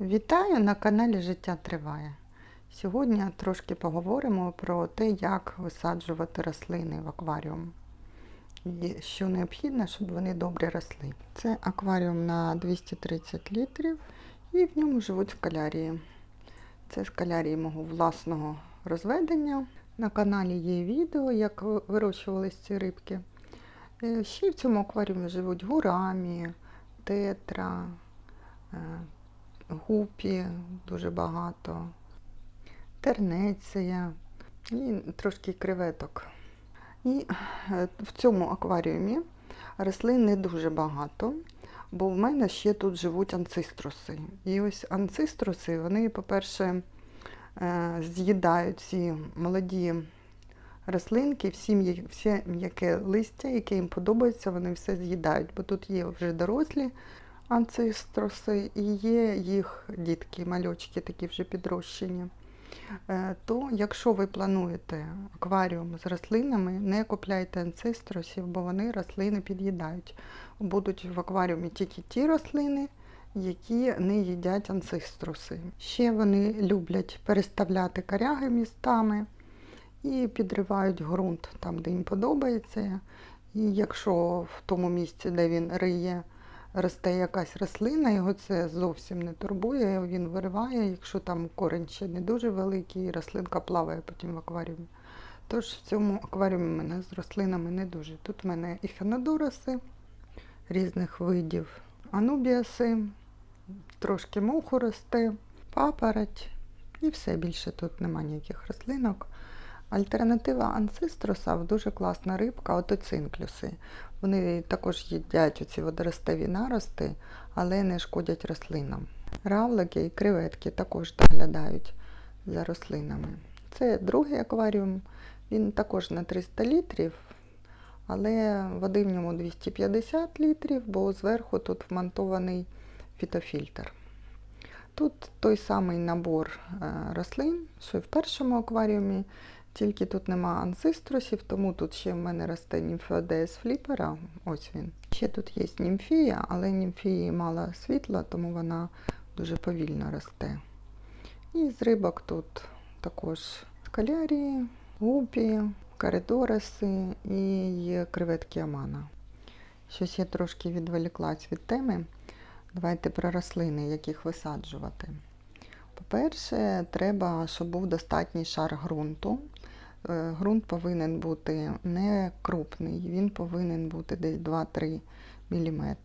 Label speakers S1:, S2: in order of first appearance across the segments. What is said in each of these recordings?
S1: Вітаю на каналі Життя Триває. Сьогодні трошки поговоримо про те, як висаджувати рослини в акваріум. І що необхідно, щоб вони добре росли. Це акваріум на 230 літрів і в ньому живуть скалярії. Це скалярії мого власного розведення. На каналі є відео, як вирощувались ці рибки. Е, Ще в цьому акваріумі живуть гурамі, тетра, е, гупі дуже багато, тернеція і трошки креветок. І е, в цьому акваріумі рослин не дуже багато, бо в мене ще тут живуть анциструси. І ось анциструси, вони, по-перше, е, з'їдають ці молоді рослинки, всі м'я- м'яке листя, яке їм подобається, вони все з'їдають, бо тут є вже дорослі анцистроси і є їх дітки, мальочки такі вже підрощені. Е, То якщо ви плануєте акваріум з рослинами, не купляйте анцистросів, бо вони рослини під'їдають. Будуть в акваріумі тільки ті рослини, які не їдять анциструси. Ще вони люблять переставляти коряги містами і підривають ґрунт там, де їм подобається. І якщо в тому місці, де він риє, росте якась рослина, його це зовсім не турбує, він вириває, якщо там корінь ще не дуже великий, рослинка плаває потім в акваріумі. Тож в цьому акваріумі в мене з рослинами не дуже. Тут в мене і ханадуроси різних видів, анубіаси, трошки моху росте, папороть і все більше тут нема ніяких рослинок. Альтернатива анцистроса дуже класна рибка, отоцинклюси. Вони також їдять оці водоростеві нарости, але не шкодять рослинам. Равлики і креветки також доглядають за рослинами. Це другий акваріум, він також на 300 літрів, але води в ньому 250 літрів, бо зверху тут вмонтований фітофільтр. Тут той самий набор е, рослин, що і в першому акваріумі, тільки тут нема анциструсів, тому тут ще в мене росте німфеодеес фліпера. Ось він. Ще тут є німфія, але німфії мало світла, тому вона дуже повільно росте. І з рибок тут також скалярії, гупі, коридореси і креветки амана. Щось я трошки відволіклась від теми. Давайте про рослини, яких висаджувати. По-перше, треба, щоб був достатній шар ґрунту. Е, Ґрунт повинен бути не крупний, він повинен бути десь 2-3 мм.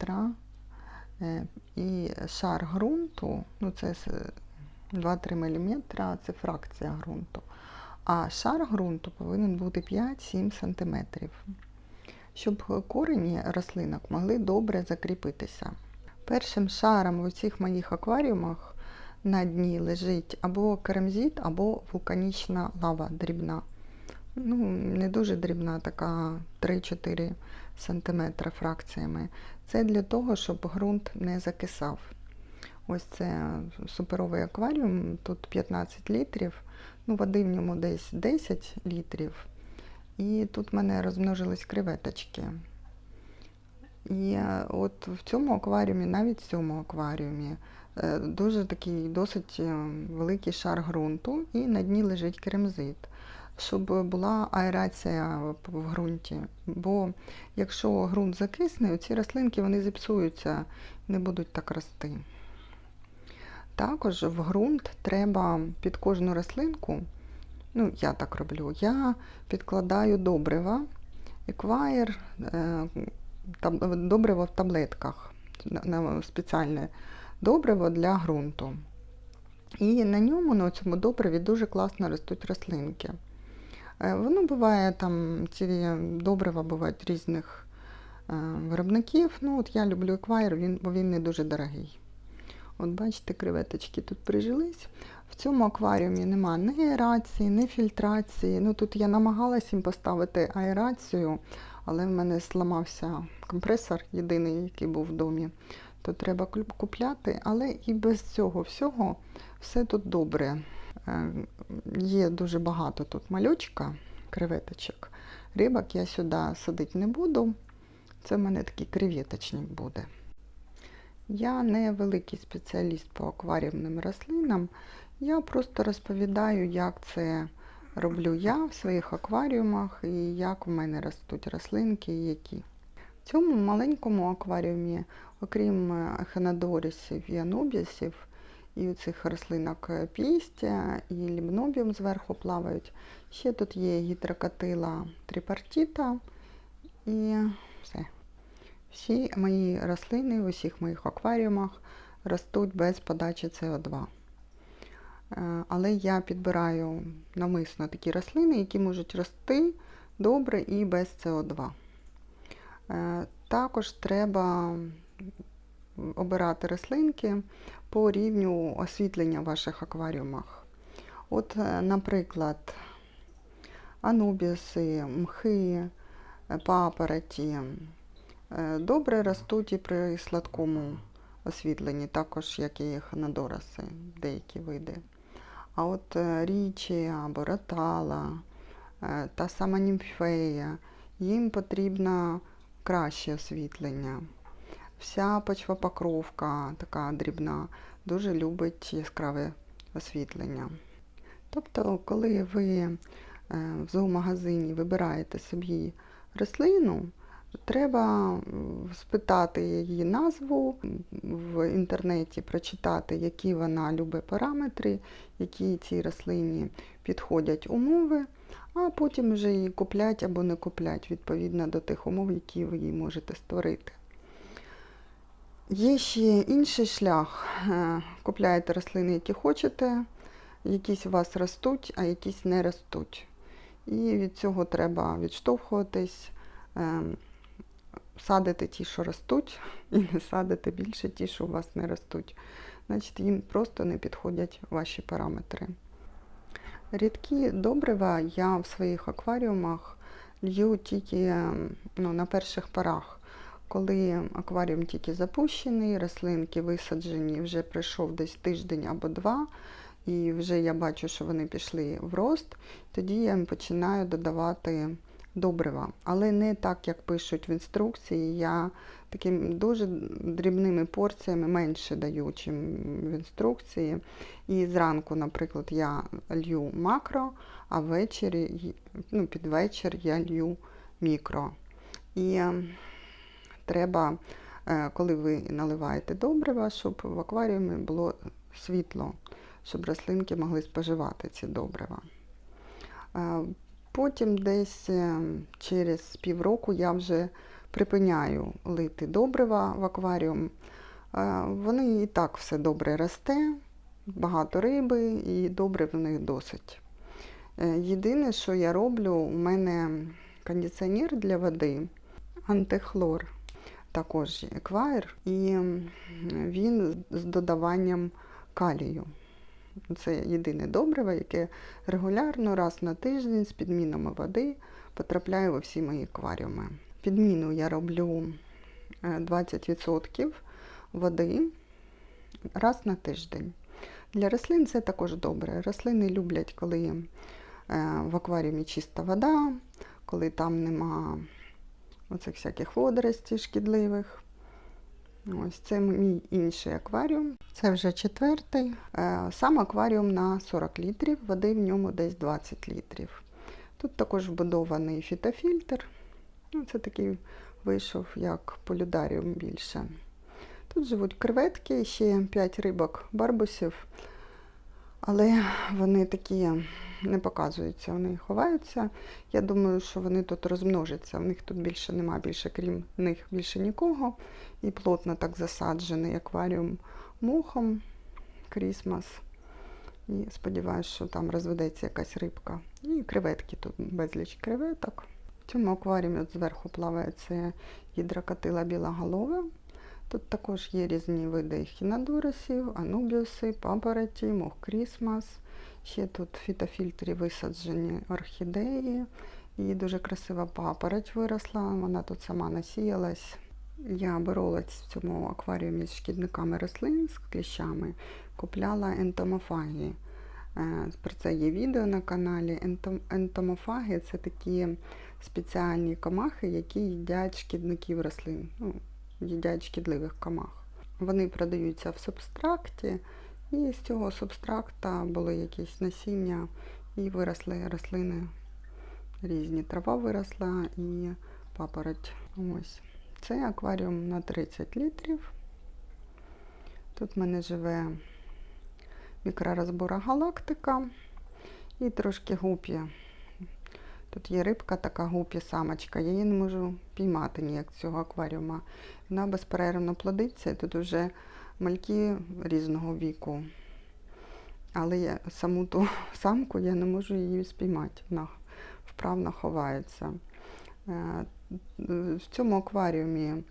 S1: І шар ґрунту, ну це 2-3 мм, це фракція ґрунту. А шар ґрунту повинен бути 5-7 см, щоб корені рослинок могли добре закріпитися. Першим шаром в усіх моїх акваріумах на дні лежить або керамзит, або вулканічна лава дрібна. Ну, не дуже дрібна, така 3-4 см фракціями. Це для того, щоб ґрунт не закисав. Ось це суперовий акваріум, тут 15 літрів, ну, води в ньому десь 10 літрів. І тут в мене розмножились креветочки. І е, от в цьому акваріумі, навіть в цьому акваріумі, е, дуже такий досить е, великий шар ґрунту, і на дні лежить керамзит, щоб була аерація в ґрунті. Бо якщо ґрунт закисне, ці рослинки вони зіпсуються, не будуть так рости. Також в ґрунт треба під кожну рослинку, ну я так роблю, я підкладаю добрива, еквайр, е, добриво в таблетках, спеціальне добриво для ґрунту. І на ньому, на цьому добриві, дуже класно ростуть рослинки. Е, Воно буває там, ці добрива бувають різних е, виробників. Ну, от я люблю еквайр, він, бо він не дуже дорогий. От бачите, креветочки тут прижились. В цьому акваріумі нема ні аерації, ні фільтрації. Ну, тут я намагалася їм поставити аерацію, але в мене зламався компресор, єдиний, який був в домі. То треба купляти, але і без цього всього все тут добре. Е, Є дуже багато тут мальочка, креветочок. Рибок я сюди садити не буду. Це в мене такий креветочник буде. Я не великий спеціаліст по акваріумним рослинам. Я просто розповідаю, як це роблю я в своїх акваріумах і як у мене ростуть рослинки які. В цьому маленькому акваріумі, окрім ехенодорісів і анубісів, і у цих рослинок пістя і лімнобіум зверху плавають. Ще тут є гідрокатила трипартіта і все. Всі мої рослини в усіх моїх акваріумах ростуть без подачі СО2. Е, Але я підбираю навмисно такі рослини, які можуть рости добре і без СО2. Е, Також треба обирати рослинки по рівню освітлення в ваших акваріумах. От, е, наприклад, анубіси, мхи, е, папороті е, добре ростуть і при сладкому освітленні, також як і ханадораси, деякі види. А от річі або ротала, та сама німфея, їм потрібно краще освітлення. Вся почвопокровка, така дрібна, дуже любить яскраве освітлення. Тобто, коли ви е, в зоомагазині вибираєте собі рослину, треба спитати її назву в інтернеті, прочитати, які вона любить параметри, які цій рослині підходять умови, а потім вже її куплять або не куплять відповідно до тих умов, які ви їй можете створити. Є ще інший шлях. Е, Купляєте рослини, які хочете, якісь у вас ростуть, а якісь не ростуть. І від цього треба відштовхуватись, е, садити ті, що ростуть, і не садити більше ті, що у вас не ростуть. Значить, їм просто не підходять ваші параметри. Рідкі добрива я в своїх акваріумах лью тільки ем, ну, на перших порах. Коли акваріум тільки запущений, рослинки висаджені, вже пройшов десь тиждень або два, і вже я бачу, що вони пішли в рост, тоді я їм починаю додавати добрива. Але не так, як пишуть в інструкції. Я такими дуже дрібними порціями менше даю, чим в інструкції. І зранку, наприклад, я лью макро, а ввечері, ну, під вечір я лью мікро. І е, треба, е, коли ви наливаєте добрива, щоб в акваріумі було світло, щоб рослинки могли споживати ці добрива. Е, Потім десь е, через півроку я вже припиняю лити добрива в акваріум. Вони і так все добре росте, багато риби і добре в них досить. Єдине, що я роблю, у мене кондиціонер для води, антихлор, також еквайр, і він з додаванням калію. Це єдине добриво, яке регулярно раз на тиждень з підмінами води потрапляє во всі мої акваріуми. Підміну я роблю е, 20% води раз на тиждень. Для рослин це також добре. Рослини люблять, коли е, в акваріумі чиста вода, коли там нема оцих всяких водоростей шкідливих. Ось це мій інший акваріум. Це вже четвертий. Е, Сам акваріум на 40 літрів, води в ньому десь 20 літрів. Тут також вбудований фітофільтр. Ну, це такий вийшов як полюдаріум більше. Тут живуть креветки, ще 5 рибок барбусів, але вони такі не показуються, вони ховаються. Я думаю, що вони тут розмножаться. В них тут більше нема, більше крім них більше нікого. І плотно так засаджений акваріум мухом Крісмас. І сподіваюся, що там розведеться якась рибка. І креветки тут безліч креветок. В цьому акваріумі от зверху плаває це гідрокатила білоголова. Тут також є різні види хінодорисів, анубіуси, папороті, мох Крісмас. Ще тут фітофільтрі висаджені орхідеї. І дуже красива папороть виросла, вона тут сама насіялась. Я боролась в цьому акваріумі з шкідниками рослин, з кліщами, купляла ентомофаги. Е, Про це є відео на каналі. Ентом- Ентомофаги це такі спеціальні комахи, які їдять шкідників рослин, ну, їдять шкідливих комах. Вони продаються в субстракті, і з цього субстракта були якісь насіння і виросли рослини різні. Трава виросла і папороть. Ось. Це акваріум на 30 літрів. Тут в мене живе мікророзбора галактика і трошки гупі. Тут є рибка, така гупі самочка. Я її не можу піймати ніяк з цього акваріума. Вона безперервно плодиться, і тут вже мальки різного віку. Але я саму ту самку я не можу її спіймати. Вона вправно ховається. Е, В цьому акваріумі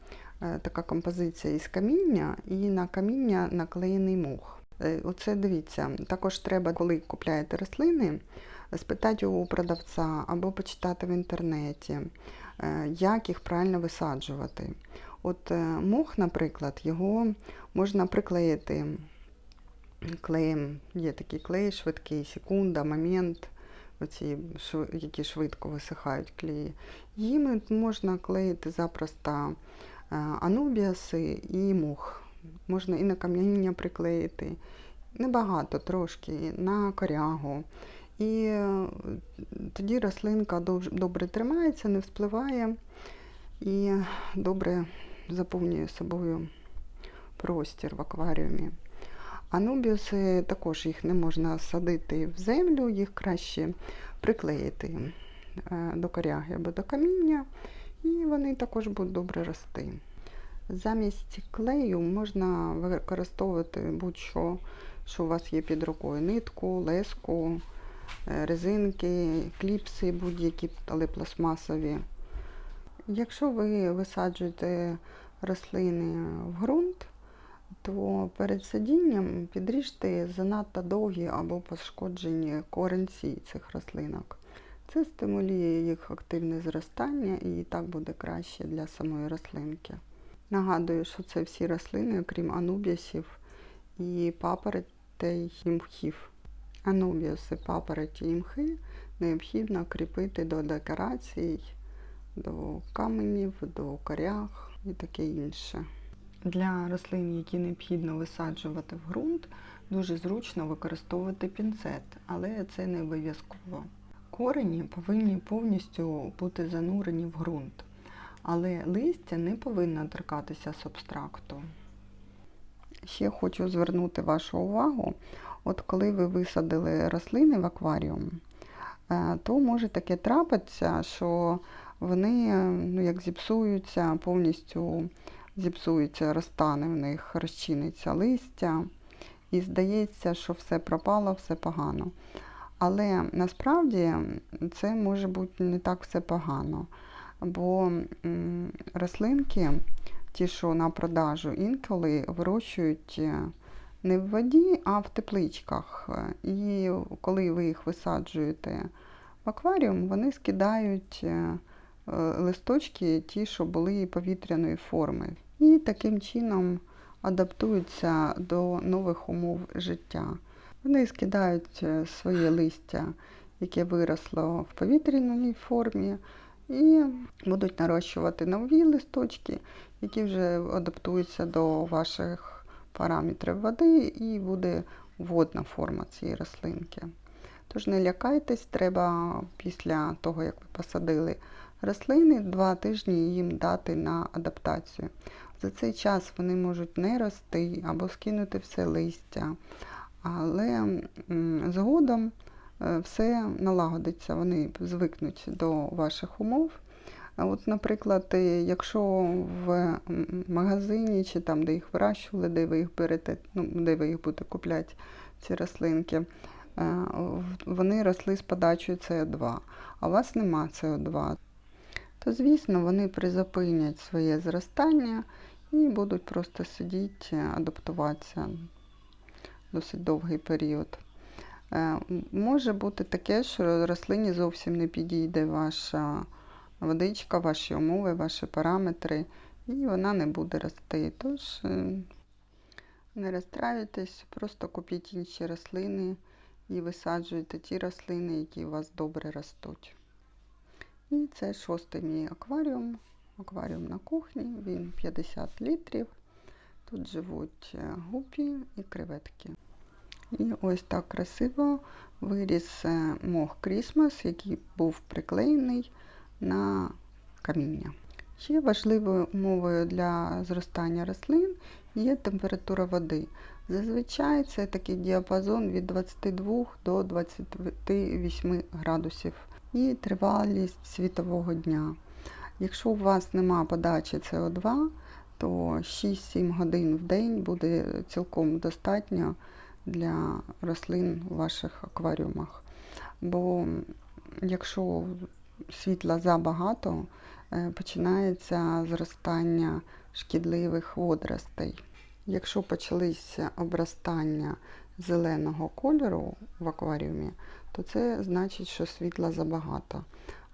S1: е, така композиція із каміння, і на каміння наклеєний мух. Е, Оце дивіться, також треба, коли купляєте рослини, спитати у продавця або почитати в інтернеті, як їх правильно висаджувати. От е, мох, наприклад, його можна приклеїти клеєм, є такий клей швидкий, секунда, момент, оці, які швидко висихають клеї. Їм можна клеїти запросто е, анубіаси і мух. Можна і на каміння приклеїти. Небагато трошки, на корягу. І е, тоді рослинка добре тримається, не вспливає і добре заповнює собою простір в акваріумі. Анубіуси також їх не можна садити в землю, їх краще приклеїти е, до коряги або до каміння, і вони також будуть добре рости. Замість клею можна використовувати будь-що, що у вас є під рукою: нитку, леску, е, резинки, кліпси будь-які, але пластмасові. Якщо ви висаджуєте рослини в ґрунт, то перед садінням підріжте занадто довгі або пошкоджені коренці цих рослинок. Це стимулює їх активне зростання і так буде краще для самої рослинки. Нагадую, що це всі рослини, окрім анубіасів і папоротей і мхів. Анубіаси, папороті і мхи необхідно кріпити до декорацій, до каменів, до коряг і таке інше. Для рослин, які необхідно висаджувати в ґрунт, дуже зручно використовувати пінцет, але це не обов'язково. Корені повинні повністю бути занурені в ґрунт, але листя не повинно торкатися субстракту. Ще хочу звернути вашу увагу, от коли ви висадили рослини в акваріум, е, то може таке трапитися, що вони е, ну, як зіпсуються, повністю зіпсуються, розтане в них, розчиниться листя, і здається, що все пропало, все погано. Але насправді це може бути не так все погано, бо рослинки, ті, що на продажу, інколи вирощують е, не в воді, а в тепличках. І коли ви їх висаджуєте в акваріум, вони скидають е, листочки, ті, що були повітряної форми. І таким чином адаптуються до нових умов життя. Вони скидають е, своє листя, яке виросло в повітряній формі, і будуть нарощувати нові листочки, які вже адаптуються до ваших параметрів води, і буде водна форма цієї рослинки. Тож не лякайтесь, треба після того, як ви посадили рослини, два тижні їм дати на адаптацію. За цей час вони можуть не рости або скинути все листя, але згодом е, все налагодиться, вони звикнуть до ваших умов. От, наприклад, е, якщо в магазині чи там, де їх вирощували, де ви їх берете, ну, де ви їх будете купляти, ці рослинки, е, вони росли з подачею СО2, а у вас нема СО2, то, звісно, вони призупинять своє зростання і будуть просто сидіти, адаптуватися досить довгий період. Е, Може бути таке, що рослині зовсім не підійде ваша водичка, ваші умови, ваші параметри, і вона не буде рости. Тож е, не розстраюйтесь, просто купіть інші рослини і висаджуйте ті рослини, які у вас добре ростуть. І це шостий мій акваріум. Акваріум на кухні, він 50 літрів. Тут живуть е, гупі і креветки. І ось так красиво виріс е, мох Крісмас, який був приклеєний на каміння. Ще важливою умовою для зростання рослин є температура води. Зазвичай це такий діапазон від 22 до 28 градусів і тривалість світового дня. Якщо у вас нема подачі СО2, то 6-7 годин в день буде цілком достатньо для рослин у ваших акваріумах. Бо якщо світла забагато, е, починається зростання шкідливих водоростей. Якщо почалися обростання зеленого кольору в акваріумі, то це значить, що світла забагато.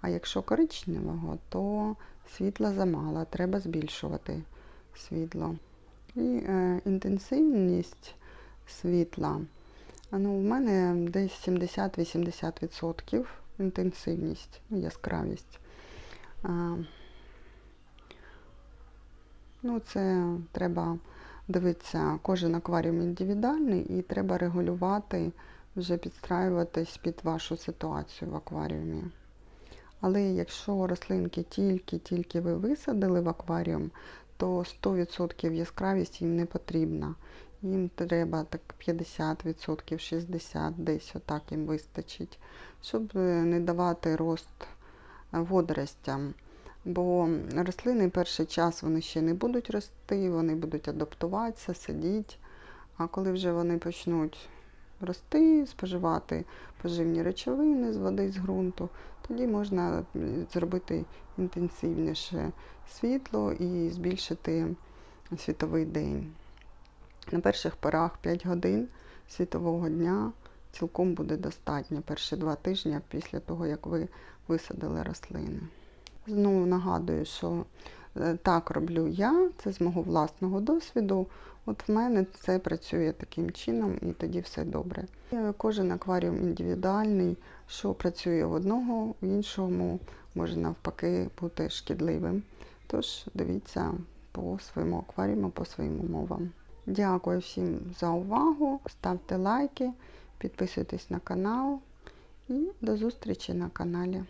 S1: А якщо коричневого, то світла замало, треба збільшувати світло. І е, інтенсивність світла. Ну, у мене десь 70-80% інтенсивність, ну, яскравість. А, ну, це треба дивитися, кожен акваріум індивідуальний і треба регулювати, вже підстраюватись під вашу ситуацію в акваріумі. Але якщо рослинки тільки-тільки ви висадили в акваріум, то 100% яскравість їм не потрібна. Їм треба так 50%, 60% десь отак їм вистачить, щоб е, не давати рост е, водоростям. Бо рослини перший час вони ще не будуть рости, вони будуть адаптуватися, сидіти. А коли вже вони почнуть рости, споживати поживні речовини з води, з ґрунту, тоді можна зробити інтенсивніше світло і збільшити світовий день. На перших порах 5 годин світового дня цілком буде достатньо перші два тижні після того, як ви висадили рослини. Знову нагадую, що так роблю я, це з мого власного досвіду. От в мене це працює таким чином і тоді все добре. Е, Кожен акваріум індивідуальний, що працює в одного, в іншому може навпаки бути шкідливим. Тож дивіться по своєму акваріуму, по своїм умовам. Дякую всім за увагу. Ставте лайки, підписуйтесь на канал і до зустрічі на каналі.